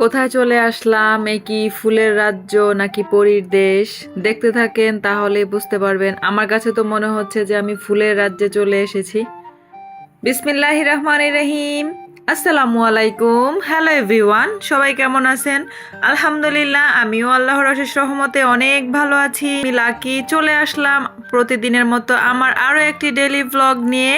কোথায় চলে আসলাম? এ কি ফুলের রাজ্য নাকি পরীর দেশ? দেখতে থাকেন তাহলে বুঝতে পারবেন। আমার কাছে তো মনে হচ্ছে যে আমি ফুলের রাজ্যে চলে এসেছি। বিসমিল্লাহ রহমান রহিম। আসসালামু আলাইকুম। হ্যালো এভরিওয়ান, সবাই কেমন আছেন? আলহামদুলিল্লাহ, আমিও আল্লাহর অশেষ রহমতে অনেক ভালো আছি। লাকি, চলে আসলাম। প্রতিদিনের মতো আমার আরও একটি ডেলি ব্লগ নিয়ে।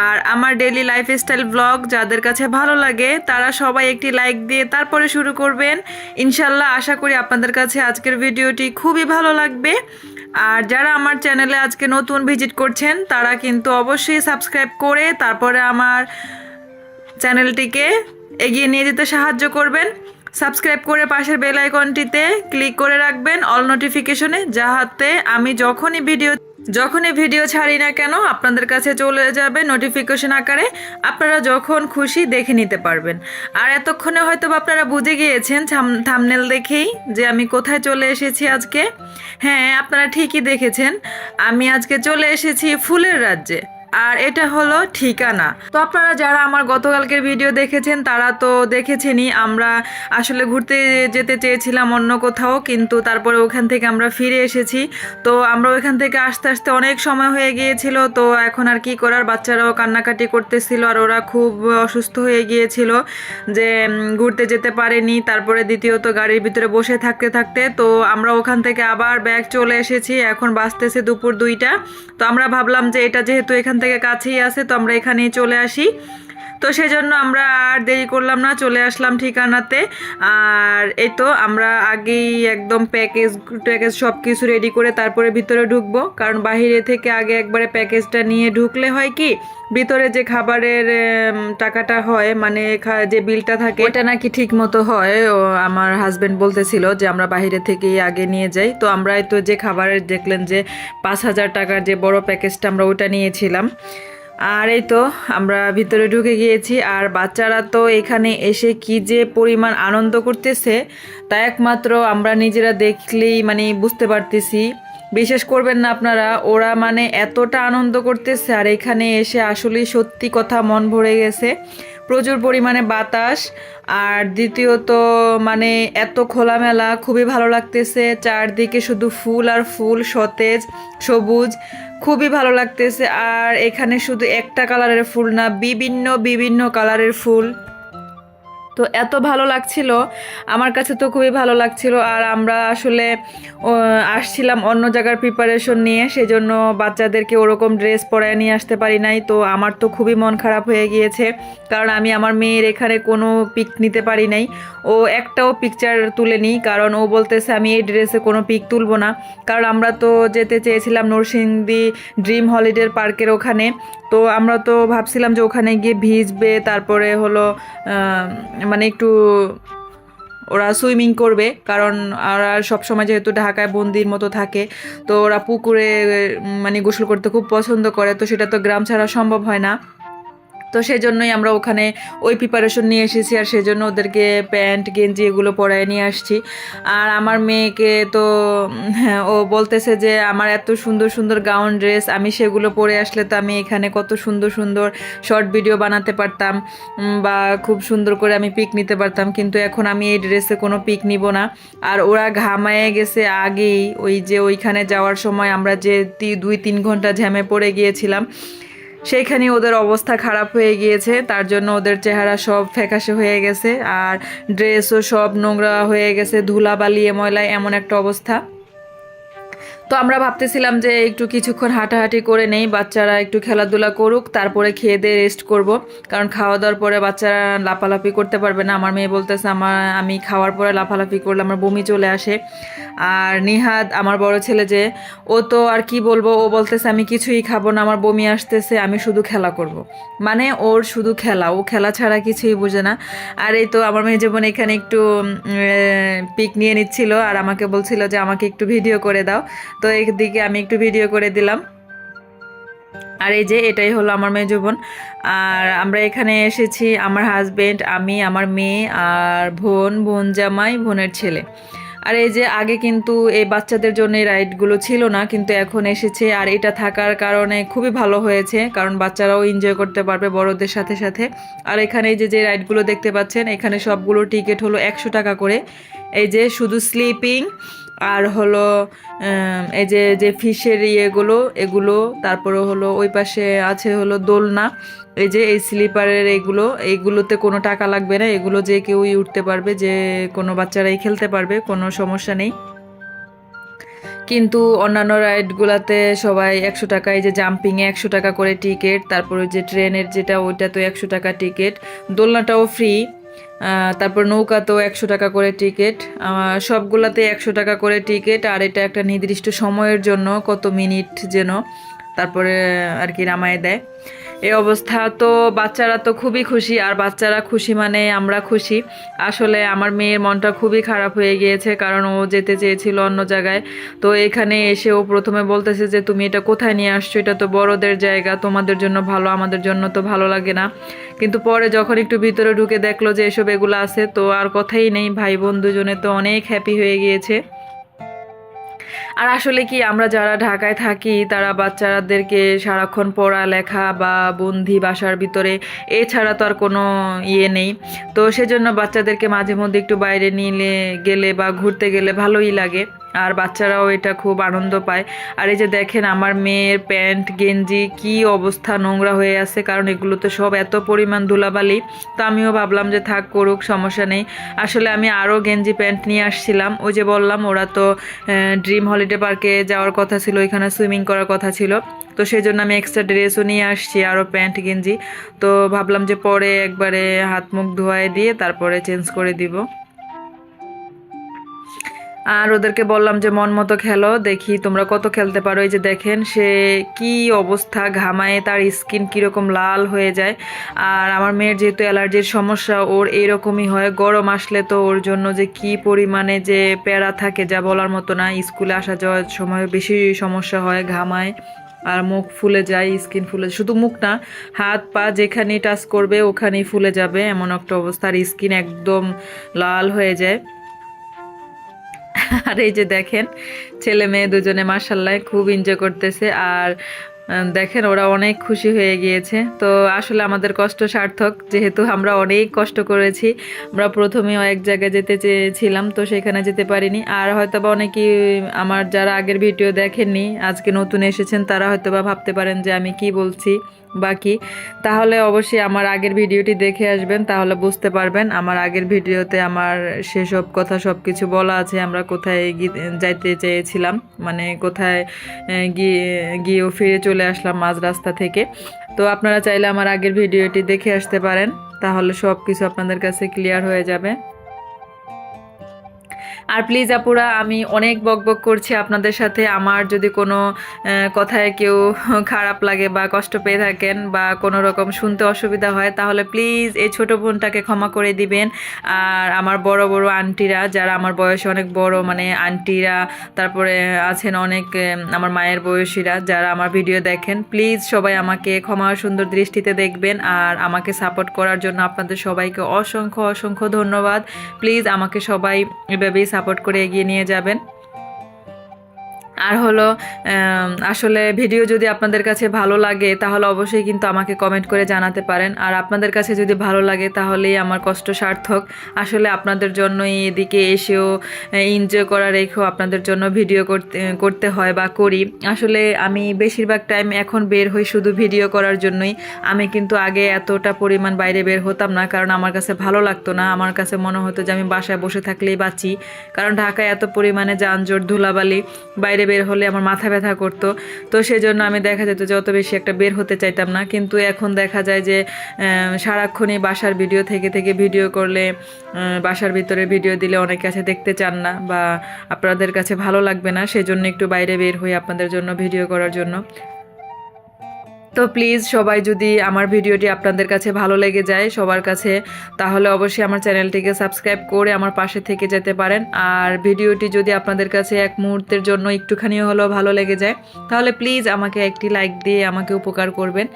আর আমার ডেলি লাইফস্টাইল ব্লগ যাদের কাছে ভালো লাগে, তারা সবাই একটি লাইক দিয়ে তারপরে শুরু করবেন। ইনশাল্লাহ আশা করি আপনাদের কাছে আজকের ভিডিওটি খুবই ভালো লাগবে। আর যারা আমার চ্যানেলে আজকে নতুন ভিজিট করছেন, তারা কিন্তু অবশ্যই সাবস্ক্রাইব করে তারপরে আমার চ্যানেলটিকে এগিয়ে নিয়ে যেতে সাহায্য করবেন। সাবস্ক্রাইব করে পাশের বেল আইকনটিতে ক্লিক করে রাখবেন অল নোটিফিকেশনে যাহাতে আমি যখনই ভিডিও যখনই ভিডিও ছাড়ি না কেন, আপনাদের কাছে চলে যাবে নোটিফিকেশন আকারে। আপনারা যখন খুশি দেখে নিতে পারবেন। আর এতক্ষণে হয়তো আপনারা বুঝে গিয়েছেন থামনেল দেখেই যে আমি কোথায় চলে এসেছি আজকে। হ্যাঁ আপনারা ঠিকই দেখেছেন। আমি আজকে চলে এসেছি ফুলের রাজ্যে। আর এটা হলো ঠিকানা। তো আপনারা যারা আমার গতকালকের ভিডিও দেখেছেন, তারা তো দেখেছেনই, আমরা আসলে ঘুরতে যেতে চেয়েছিলাম অন্য কোথাও, কিন্তু তারপরে ওখান থেকে আমরা ফিরে এসেছি। তো আমরা ওইখান থেকে আস্তে আস্তে অনেক সময় হয়ে গিয়েছিল, তো এখন আর কি করার? বাচ্চারাও কান্নাকাটি করতেছিল আর ওরা খুব অসুস্থ হয়ে গিয়েছিল যে ঘুরতে যেতে পারেনি। তারপরে দ্বিতীয়ত গাড়ির ভিতরে বসে থাকতে থাকতে, তো আমরা ওখান থেকে আবার ব্যাগ চলে এসেছি। এখন বাঁচতেছে দুপুর দুইটা। তো আমরা ভাবলাম যে এটা যেহেতু এখান থেকে কাছেই আছে তো আমরা এখানেই চলে আসি। তো সেজন্য আমরা আর দেরি করলাম না, চলে আসলাম ঠিকানাতে। আর এই তো আমরা আগেই একদম প্যাকেজ ট্যাকেজ সব কিছু রেডি করে তারপরে ভিতরে ঢুকবো। কারণ বাইরে থেকে আগে একবারে প্যাকেজটা নিয়ে ঢুকলে হয় কি, ভিতরে যে খাবারের টাকাটা হয় মানে যে বিলটা থাকে, ওটা নাকি ঠিক মতো হয়, ও, আমার হাজব্যান্ড বলতেছিল যে আমরা বাইরে থেকেই আগে নিয়ে যাই। তো আমরা তো যে খাবারের দেখলেন যে পাঁচ হাজার টাকার যে বড় প্যাকেজটা আমরা ওটা নিয়েছিলাম। আর এই তো আমরা ভিতরে ঢুকে গিয়েছি, আর বাচ্চারা তো এখানে এসে কি যে পরিমাণ আনন্দ করতেছে তা একমাত্র আমরা নিজেরা দেখলেই মানে বুঝতে পারতেছি। বিশেষ করবেন না আপনারা, ওরা মানে এতটা আনন্দ করতেছে, আর এখানে এসে আসলেই সত্যি কথা মন ভরে গেছে। প্রচুর পরিমাণে বাতাস, আর দ্বিতীয়ত মানে এত খোলামেলা, খুবই ভালো লাগতেছে, চারদিকে শুধু ফুল আর ফুল সতেজ, সবুজ খুবই ভালো লাগতেছে। আর এখানে শুধু একটা কালারের ফুল না বিভিন্ন বিভিন্ন কালারের ফুল। তো এত ভালো লাগছিল। আমার কাছে তো খুবই ভালো লাগছিল আর আমরা আসলে আসছিলাম অন্য জায়গার প্রিপারেশন নিয়ে, সেজন্য বাচ্চাদেরকে ওরকম ড্রেস পরায় নিয়ে আসতে পারি নাই। তো আমার তো খুবই মন খারাপ হয়ে গিয়েছে, কারণ আমি আমার মেয়ের এখানে কোনো পিক নিতে পারি নাই। ও একটাও পিকচার তুলেনি কারণ ও বলতেছে, আমি এই ড্রেসে কোনো পিক তুলবো না। কারণ আমরা তো যেতে চেয়েছিলাম নরসিংদী ড্রিম হলিডে পার্কের ওখানে। তো আমরা তো ভাবছিলাম যে ওখানে গিয়ে ভিজবে, তারপরে হলো মানে একটু ওরা সুইমিং করবে, কারণ ওরা সবসময় যেহেতু ঢাকায় বন্দির মতো থাকে, তো ওরা পুকুরে মানে গোসল করতে খুব পছন্দ করে, তো সেটা তো গ্রাম ছাড়া সম্ভব হয় না। তো সেজন্যই আমরা ওখানে ওই প্রিপারেশন নিয়ে এসেছি আর সেজন্য ওদেরকে প্যান্ট গেঞ্জি এগুলো পরায় নিয়ে আসছি। আর আমার মেয়েকে তো হ্যাঁ, ও বলতেছে যে আমার এত সুন্দর সুন্দর গাউন ড্রেস আমি সেগুলো পরে আসলে তো আমি এখানে কত সুন্দর সুন্দর শর্ট ভিডিও বানাতে পারতাম বা খুব সুন্দর করে আমি পিক নিতে পারতাম কিন্তু এখন আমি এই ড্রেসে কোনো পিক নিব না। আর ওরা ঘামায়ে গেছে আগেই ওই যে ওইখানে যাওয়ার সময় আমরা যে দুই তিন ঘণ্টা ঝ্যামে পড়ে গিয়েছিলাম সেইখানে ওদের অবস্থা খারাপ হয়ে গিয়েছে, তার জন্য ওদের চেহারা সব ফ্যাকাশে হয়ে গেছে, আর ড্রেসও সব নোংরা হয়ে গেছে ধুলা বালিয়ে ময়লায় এমন একটা অবস্থা। তো আমরা ভাবতেছিলাম যে একটু কিছুক্ষণ হাঁটাহাঁটি করে নেই, বাচ্চারা একটু খেলাধুলা করুক, তারপরে খেয়ে দিয়ে রেস্ট করব। কারণ খাওয়া দাওয়ার পরে বাচ্চারা লাফালাফি করতে পারবে না। আমার মেয়ে বলতেছে আমার আমি খাওয়ার পরে লাফালাফি করলে আমার বমি চলে আসে। আর নিহাদ, আমার বড় ছেলে যে, ও তো আর কি বলব? ও বলতেছে, আমি কিছুই খাব না, আমার বমি আসতেছে, আমি শুধু খেলা করব। মানে ওর শুধু খেলা, ও খেলা ছাড়া কিছুই বোঝে না। আর এই তো আমার মেয়ে যেমন এখানে একটু পিক নিয়ে নিচ্ছিল। আর আমাকে বলছিল যে, আমাকে একটু ভিডিও করে দাও। তো একদিকে আমি একটু ভিডিও করে দিলাম। আর এই যে এটাই হলো আমার মেয়ে জীবন আর আমরা এখানে এসেছি আমার হাজব্যান্ড আমি, আমার মেয়ে, আর বোন বোন জামাই, বোনের ছেলে। আর এই যে আগে কিন্তু এই বাচ্চাদের জন্য রাইডগুলো ছিল না, কিন্তু এখন এসেছে। আর এটা থাকার কারণে খুবই ভালো হয়েছে, কারণ বাচ্চারাও এনজয় করতে পারবে বড়দের সাথে সাথে। আর এখানে যে যে রাইডগুলো দেখতে পাচ্ছেন, এখানে সবগুলো টিকিট হলো একশো টাকা করে। এই যে শুধু স্লিপিং আর হলো এই যে যে ফিশের ইয়েগুলো, এগুলো, তারপরে হলো ওই পাশে আছে হলো দোলনা, এই যে, এই স্লিপারের এগুলো এইগুলোতে কোনো টাকা লাগবে না, এগুলো যে কেউই উঠতে পারবে, যে কোনো বাচ্চারাই খেলতে পারবে, কোনো সমস্যা নেই। কিন্তু অন্যান্য রাইডগুলোতে সবাই একশো টাকা, এই যে জাম্পিংয়ে একশো টাকা করে টিকিট, তারপরে যে ট্রেনের যেটা ওইটা তো একশো টাকা টিকিট, দোলনাটাও ফ্রি। তারপর নৌকা তো একশো টাকা করে টিকিট সবগুলাতে একশো টাকা করে টিকিট আর এটা একটা নির্দিষ্ট সময়ের জন্য, কত মিনিট যেন, তারপরে আর কি নামায় দেয়। এই অবস্থা তো বাচ্চারা তো খুবই খুশি, আর বাচ্চারা খুশি মানে আমরা খুশি। আসলে আমার মেয়ের মনটা খুবই খারাপ হয়ে গিয়েছে, কারণ ও যেতে চেয়েছিল অন্য জায়গায়। তো এখানে এসে ও প্রথমে বলতেছে যে, তুমি এটা কোথায় নিয়ে আসছো? এটা তো বড়দের জায়গা, তোমাদের জন্য ভালো, আমাদের জন্য তো ভালো লাগে না। কিন্তু পরে যখন একটু ভিতরে ঢুকে দেখল যে, এসব এগুলো আছে, তো আর কথাই নেই। ভাই বোন দুজনে তো অনেক হ্যাপি হয়ে গিয়েছে। আর আসলে কি, আমরা যারা ঢাকায় থাকি, তারা বাচ্চাদেরকে সারাক্ষণ পড়ালেখা বা বন্দি বাসার ভিতরে, এছাড়া তো আর কোনো ইয়ে নেই। তো সেজন্য বাচ্চাদেরকে মাঝে মধ্যে একটু বাইরে নিলে গেলে বা ঘুরতে গেলে ভালোই লাগে। আর বাচ্চারাও এটা খুব আনন্দ পায়। আর এই যে দেখেন আমার মেয়ের প্যান্ট, গেঞ্জি, কি অবস্থা নোংরা হয়ে আছে, কারণ এগুলো তো সব এত পরিমাণ ধুলাবালি। তো আমিও ভাবলাম যে থাক করুক, সমস্যা নেই। আসলে আমি আরও গেঞ্জি প্যান্ট নিয়ে আসছিলাম। ওই যে বললাম, ওরা তো ড্রিম হলিডে পার্কে যাওয়ার কথা ছিল, ওইখানে সুইমিং করার কথা ছিল। তো সেই জন্য আমি এক্সট্রা ড্রেসও নিয়ে আসছি আরও প্যান্ট, গেঞ্জি। তো ভাবলাম যে পরে একবারে হাত মুখ ধোয়াই দিয়ে তারপরে চেঞ্জ করে দিব। আর ওদেরকে বললাম যে, মন মতো খেলো, দেখি তোমরা কত খেলতে পারো। এই যে দেখেন, সে কি অবস্থা, ঘামায়, তার স্কিন কীরকম লাল হয়ে যায়। আর আমার মেয়ের যেহেতু অ্যালার্জির সমস্যা, ওর এইরকমই হয়। গরম আসলে তো ওর জন্য যে কি পরিমাণে যে প্যারা থাকে, যা বলার মতো না। স্কুলে আসা যাওয়ার সময় বেশি সমস্যা হয়, ঘামায় আর মুখ ফুলে যায়, স্কিন ফুলে শুধু মুখ না, হাত, পা যেখানেই টাচ করবে, ওখানেই ফুলে যাবে, এমন একটা অবস্থা। আর স্কিন একদম লাল হয়ে যায়। আর এই যে দেখেন, ছেলে মেয়ে দুজনে মার্শাল্লাহ খুব এনজয় করতেছে। আর দেখেন ওরা অনেক খুশি হয়ে গিয়েছে। তো আসলে আমাদের কষ্ট সার্থক, যেহেতু আমরা অনেক কষ্ট করেছি। আমরা প্রথমে এক জায়গায় যেতে চেয়েছিলাম, তো সেখানে যেতে পারিনি। আর হয়তো বা অনেকেই আমার যারা আগের ভিডিও দেখেননি, আজকে নতুন এসেছেন, তারা হয়তো বা ভাবতে পারেন যে আমি কি বলছি। বাকি। তাহলে অবশ্যই আমার আগের ভিডিওটি দেখে আসবেন, তাহলে বুঝতে পারবেন আমার আগের ভিডিওতে আমার সেসব কথা সব কিছু বলা আছে, আমরা কোথায় যাইতে চেয়েছিলাম মানে কোথায় গিয়ে, গিয়েও ফিরে চলে আসলাম মাঝ রাস্তা থেকে। তো আপনারা চাইলে আমার আগের ভিডিওটি দেখে আসতে পারেন, তাহলে সব কিছু আপনাদের কাছে ক্লিয়ার হয়ে যাবে। আর প্লিজ আপুরা, আমি অনেক বকবক করছি আপনাদের সাথে। আমার যদি কোনো কথায় কেউ খারাপ লাগে বা কষ্ট পেয়ে থাকেন বা কোনো রকম শুনতে অসুবিধা হয়, তাহলে প্লিজ এই ছোট বোনটাকে ক্ষমা করে দিবেন। আর আমার বড় বড় আন্টিরা, যারা আমার বয়সে অনেক বড় মানে আন্টিরা, তারপরে আছেন অনেক আমার মায়ের বয়সীরা, যারা আমার ভিডিও দেখেন প্লিজ সবাই আমাকে ক্ষমা সুন্দর দৃষ্টিতে দেখবেন। আর আমাকে সাপোর্ট করার জন্য আপনাদের সবাইকে অসংখ্য অসংখ্য ধন্যবাদ। প্লিজ আমাকে সবাই এভাবেই সাপোর্ট করে এগিয়ে নিয়ে যাবেন। আর হলো আসলে ভিডিও যদি আপনাদের কাছে ভালো লাগে, তাহলে অবশ্যই কিন্তু আমাকে কমেন্ট করে জানাতে পারেন। আর আপনাদের কাছে যদি ভালো লাগে, তাহলেই আমার কষ্ট সার্থক। আসলে আপনাদের জন্যই এদিকে এসেও এনজয় করা রেখেও আপনাদের জন্য ভিডিও করতে করতে হয় বা করি। আসলে আমি বেশিরভাগ টাইম এখন বের হই শুধু ভিডিও করার জন্যই। আমি কিন্তু আগে এতটা পরিমাণ বাইরে বের হতাম না, কারণ আমার কাছে ভালো লাগতো না। আমার কাছে মনে হতো যে আমি বাসায় বসে থাকলেই বাঁচি। কারণ ঢাকায় এত পরিমাণে যানজট, ধুলাবালি, বাইরে বের হলে আমার মাথা ব্যথা করতো। তো সেজন্য আমি দেখা যেত যে অত বেশি একটা বের হতে চাইতাম না। কিন্তু এখন দেখা যায় যে সারাক্ষণই বাসার ভিডিও থেকে থেকে ভিডিও করলে বাসার ভিতরে ভিডিও দিলে অনেক কাছে দেখতে চান না বা আপনাদের কাছে ভালো লাগবে না। সেজন্য একটু বাইরে বের হই আপনাদের জন্য, ভিডিও করার জন্য। তো প্লিজ সবাই যদি আমার ভিডিওটি আপনাদের কাছে ভালো লেগে যায় সবার কাছে, তাহলে অবশ্যই আমার চ্যানেলটিকে সাবস্ক্রাইব করে আমার পাশে থেকে যেতে পারেন। আর ভিডিওটি যদি আপনাদের কাছে এক মুহূর্তের জন্য একটুখানি হলেও ভালো লেগে যায়, তাহলে প্লিজ আমাকে একটি লাইক দিয়ে আমাকে উপকার করবেন।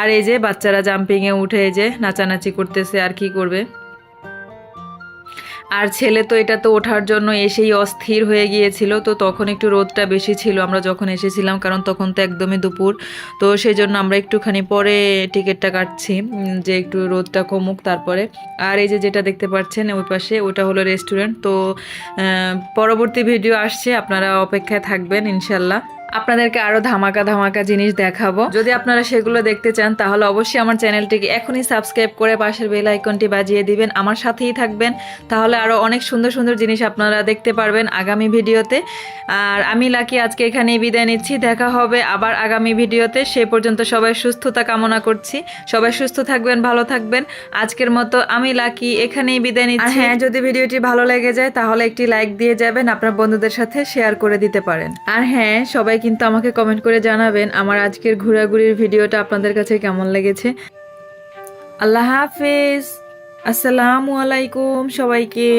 আর এই যে বাচ্চারা জাম্পিংয়ে উঠে এই যে নাচানাচি করতেছে, আর কি করবে? আর ছেলে তো এটা তো ওঠার জন্য এসেই অস্থির হয়ে গিয়েছিল, তো তখন একটু রোদটা বেশি ছিল, আমরা যখন এসেছিলাম, কারণ তখন তো একদমই দুপুর, তো সেই জন্য আমরা একটুখানি পরে টিকিটটা কাটছি যে একটু রোদটা কমুক তারপরে। আর এই যে যেটা দেখতে পাচ্ছেন ওই পাশে, ওটা হলো রেস্টুরেন্ট, তো পরবর্তী ভিডিও আসছে, আপনারা অপেক্ষায় থাকবেন, ইনশাল্লাহ। আপনাদেরকে আরও ধামাকা ধামাকা জিনিস দেখাবো। যদি আপনারা সেগুলো দেখতে চান তাহলে অবশ্যই আমার চ্যানেলটিকে এখনই সাবস্ক্রাইব করে পাশের বেল আইকনটি বাজিয়ে দিবেন। আমার সাথেই থাকবেন। তাহলে আরও অনেক সুন্দর সুন্দর জিনিস আপনারা দেখতে পারবেন আগামী ভিডিওতে। আর আমি লাকি আজকে এখানেই বিদায় নিচ্ছি। দেখা হবে আবার আগামী ভিডিওতে। সে পর্যন্ত সবাই সুস্থতা কামনা করছি। সবাই সুস্থ থাকবেন ভালো থাকবেন। আজকের মতো আমি লাকি এখানেই বিদায় নিচ্ছি। হ্যাঁ যদি ভিডিওটি ভালো লেগে যায় তাহলে একটি লাইক দিয়ে যাবেন। আপনার বন্ধুদের সাথে শেয়ার করে দিতে পারেন। আর হ্যাঁ সবাই কিন্তু আমাকে কমেন্ট করে জানাবেন আমার আজকের ঘোরাঘুরির ভিডিওটা আপনাদের কাছে কেমন লেগেছে। আল্লাহ হাফেজ। আসসালামু আলাইকুম সবাইকে।